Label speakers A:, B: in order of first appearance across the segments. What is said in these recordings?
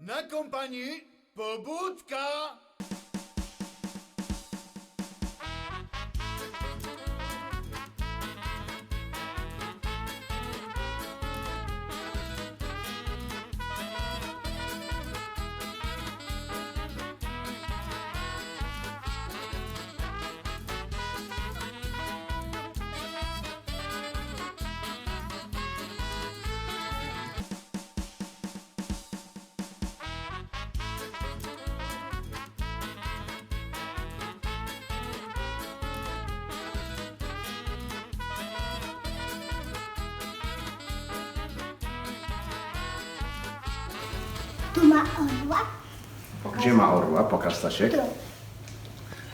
A: Na kompanii pobudka!
B: Tu ma orła.
C: Gdzie ma orła? Pokaż Stasiek.
B: Tu.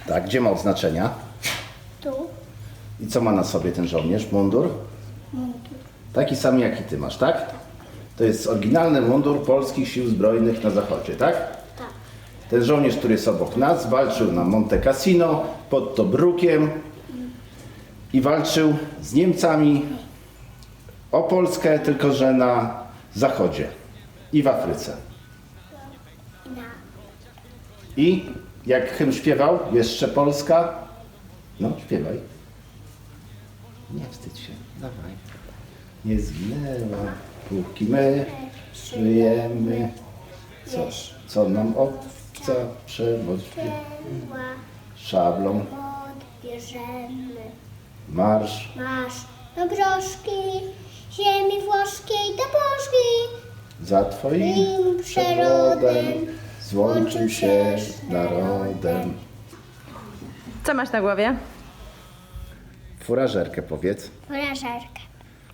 C: Tak, gdzie ma oznaczenia?
B: Tu.
C: I co ma na sobie ten żołnierz? Mundur?
B: Mundur.
C: Taki sam jaki ty masz, tak? To jest oryginalny mundur polskich sił zbrojnych na zachodzie, tak?
B: Tak.
C: Ten żołnierz, który jest obok nas, walczył na Monte Cassino pod Tobrukiem i walczył z Niemcami o Polskę, tylko że na zachodzie i w Afryce. I jak hymn śpiewał, jeszcze Polska, no śpiewaj. Nie wstydź się, dawaj. Nie zginęła, póki my żyjemy. Co, co nam obca przewoźnie
B: Była.
C: szablą
B: Odbierzemy.
C: marsz.
B: Masz do broszki. Ziemi włoskiej do bożki.
C: Za twoim przewodem złączył się z narodem.
D: Co masz na głowie?
C: Furażerkę powiedz,
B: Porażarka.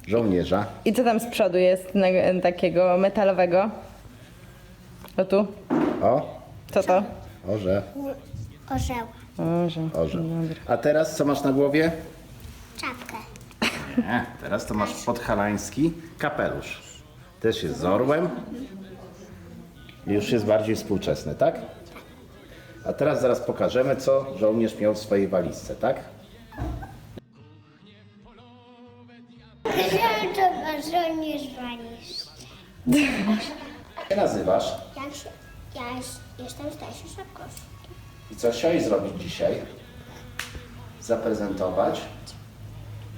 C: żołnierza.
D: I co tam z przodu jest na, takiego metalowego? O tu?
C: O,
D: Co to?
C: orze,
B: Orzeł.
D: Boże.
C: orze. A teraz co masz na głowie?
B: Czapkę.
C: Nie, teraz to masz podhalański kapelusz. Też jest z orłem. Już jest bardziej współczesny, tak? A teraz zaraz pokażemy, co żołnierz miał w swojej walizce, tak?
B: To żołnierz walisz.
C: Jak się nazywasz?
B: Ja, się, ja jest- jestem Stasiu Szakowski.
C: I co chciałeś zrobić dzisiaj? Zaprezentować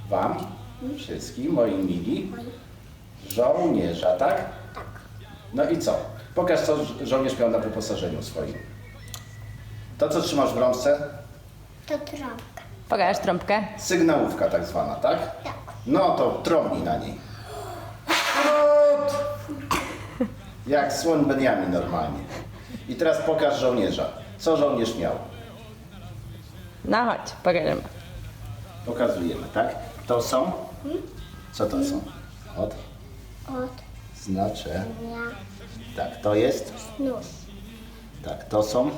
C: Wam, wszystkim, moi mili, żołnierza, tak?
B: Tak.
C: No i co? Pokaż, co żo- żołnierz miał na wyposażeniu swoim. To, co trzymasz w rączce,
B: To trąbka.
D: Pokaż trąbkę.
C: Sygnałówka tak zwana, tak?
B: Tak.
C: No to trąbnij na niej. Trot! Jak słoń Beniamin normalnie. I teraz pokaż żołnierza. Co żołnierz miał?
D: No chodź, pokażemy.
C: Pokazujemy, tak? To są? Co to są? Od?
B: Od
C: Znaczę.
B: dnia
C: Tak, to jest?
B: nóż.
C: Tak, to są?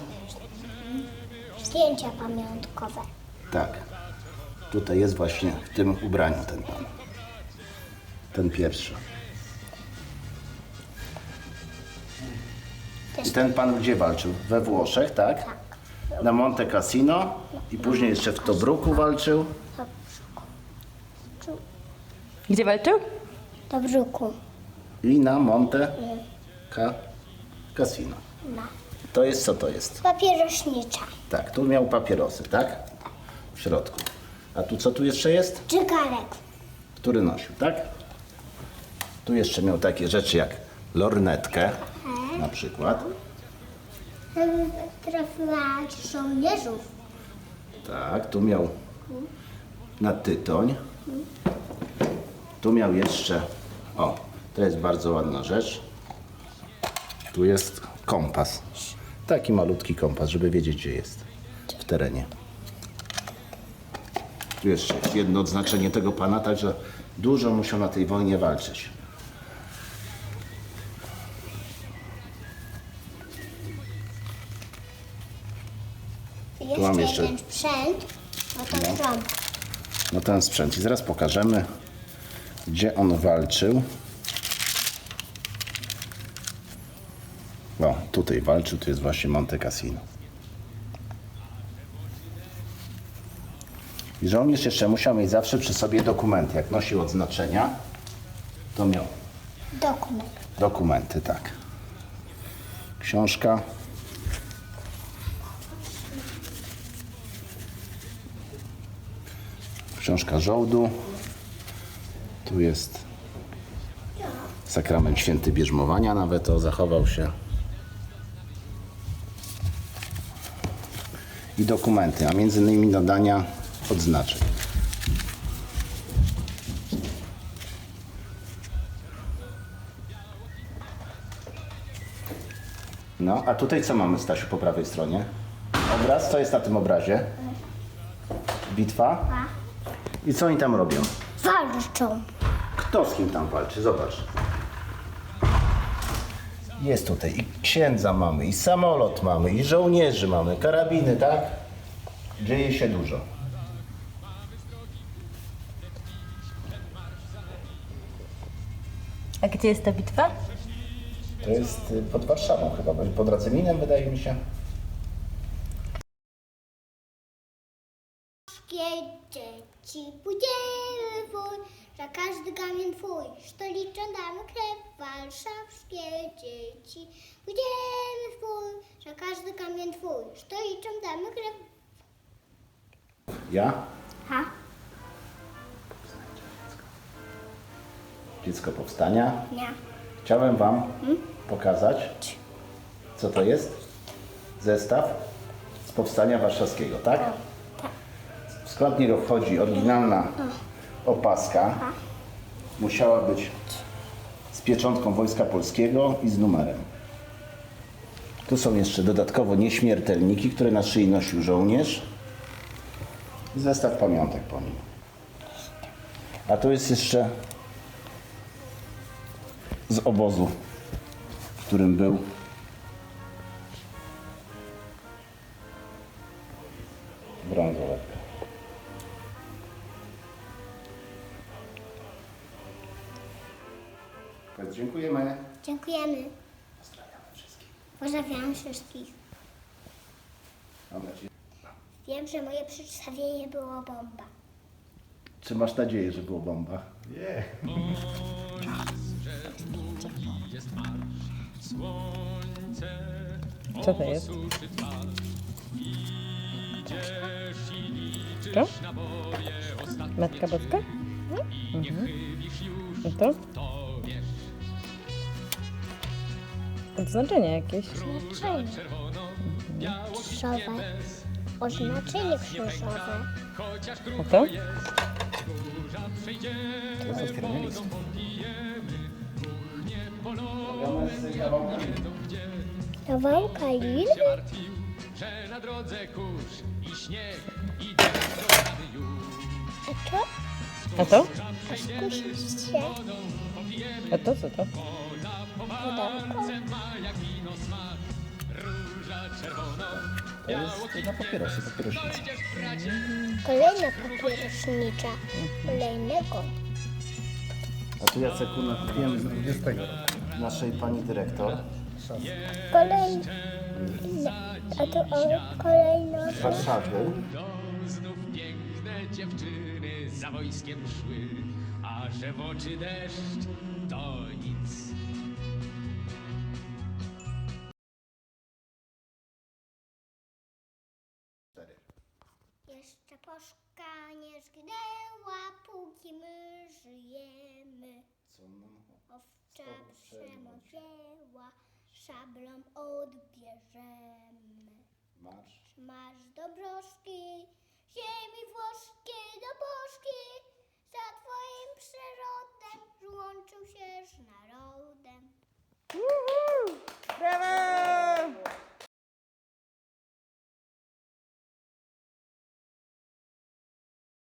B: Zdjęcia pamiątkowe.
C: Tak. Tutaj jest właśnie w tym ubraniu ten pan. Ten pierwszy.
B: Też
C: I ten pan gdzie walczył? We Włoszech, tak?
B: tak.
C: Na Monte Cassino i później jeszcze w Tobruku walczył.
D: Gdzie walczył?
B: Do bruku.
C: I na Monte Ca Cassino.
B: No.
C: To jest co to jest?
B: Papierośnicza.
C: Tak, tu miał papierosy, tak? W środku. A tu co tu jeszcze jest?
B: Czygarek.
C: Który nosił, tak? Tu jeszcze miał takie rzeczy jak lornetkę na przykład.
B: Żeby trafiła żołnierzów.
C: Tak, tu miał na tytoń. Tu miał jeszcze, o, to jest bardzo ładna rzecz. Tu jest kompas. Taki malutki kompas, żeby wiedzieć, gdzie jest w terenie. Tu jeszcze jest jedno odznaczenie tego pana, także dużo musiał na tej wojnie walczyć.
B: Jeszcze,
C: mam jeszcze-
B: jeden sprzęt. No to trąbka.
C: No ten sprzęt. I zaraz pokażemy, gdzie on walczył. O, tutaj walczył, tu jest właśnie Monte Cassino. I żołnierz jeszcze musiał mieć zawsze przy sobie dokumenty. Jak nosił odznaczenia, to miał
B: Dokument.
C: dokumenty, tak. książka. Książka żołdu. Tu jest sakrament święty bierzmowania, nawet o zachował się. I dokumenty, a między innymi nadania odznaczeń. No, a tutaj co mamy, Stasiu, po prawej stronie? Obraz, co jest na tym obrazie? Bitwa? I co oni tam robią?
B: Walczą.
C: Kto z kim tam walczy? Zobacz. Jest tutaj i księdza mamy, i samolot mamy, i żołnierzy mamy, karabiny, tak? Dzieje się dużo.
D: A gdzie jest ta bitwa?
C: To jest y, pod Warszawą chyba, pod Radzyminem wydaje mi się.
B: Wszystkie dzieci bój, za każdy kamień twój, stoliczą damy krew. Warszawskie dzieci pójdziemy w bój, za każdy kamień twój, stoliczą damy krew.
C: Ja?
B: Ha?
C: Dziecko Powstania.
B: Nie.
C: Chciałem Wam pokazać, co to jest. Zestaw z Powstania Warszawskiego, tak? W skład niego wchodzi oryginalna opaska. Musiała być z pieczątką Wojska Polskiego i z numerem. Tu są jeszcze dodatkowo nieśmiertelniki, które na szyi nosił żołnierz. I zestaw pamiątek po nim. A tu jest jeszcze z obozu, w którym był. Brązoletka. Powiedz, Dziękujemy.
B: Dziękujemy.
C: Pozdrawiamy wszystkich.
B: Pozdrawiam wszystkich.
C: Mam nadzieję.
B: Wiem, że moje przedstawienie było bomba.
C: Czy masz nadzieję, że było bomba?
D: Co to jest? To? Matka Boska? Mhm. A to? Odznaczenie jakieś.
B: Oznaczenie. Krzyżowe. Oznaczenie krzyżowe.
D: A to?
C: To jest.
B: Kawałka lin? A to?
D: A to?
B: A skusicie
D: A to co to?
B: Pudełko?
C: To jest na papierosy, papierośnica.
B: Kolejna papierośnicza. Kolejnego.
C: A tu Jaceku nakupiłem z 20 naszej pani dyrektor
B: Kolejny. A tu o, kolejna.
C: z Warszawy.
E: Znów piękne dziewczyny za wojskiem szły, a że w oczy deszcz to nic.
B: Jeszcze poszka nie zgnęła, póki my żyjemy. Owcza przemodziała, szablą odbierzemy.
C: Marsz.
B: Masz do broszki, ziemi włoskiej do bożki, za twoim przyrodem złączył się z narodem.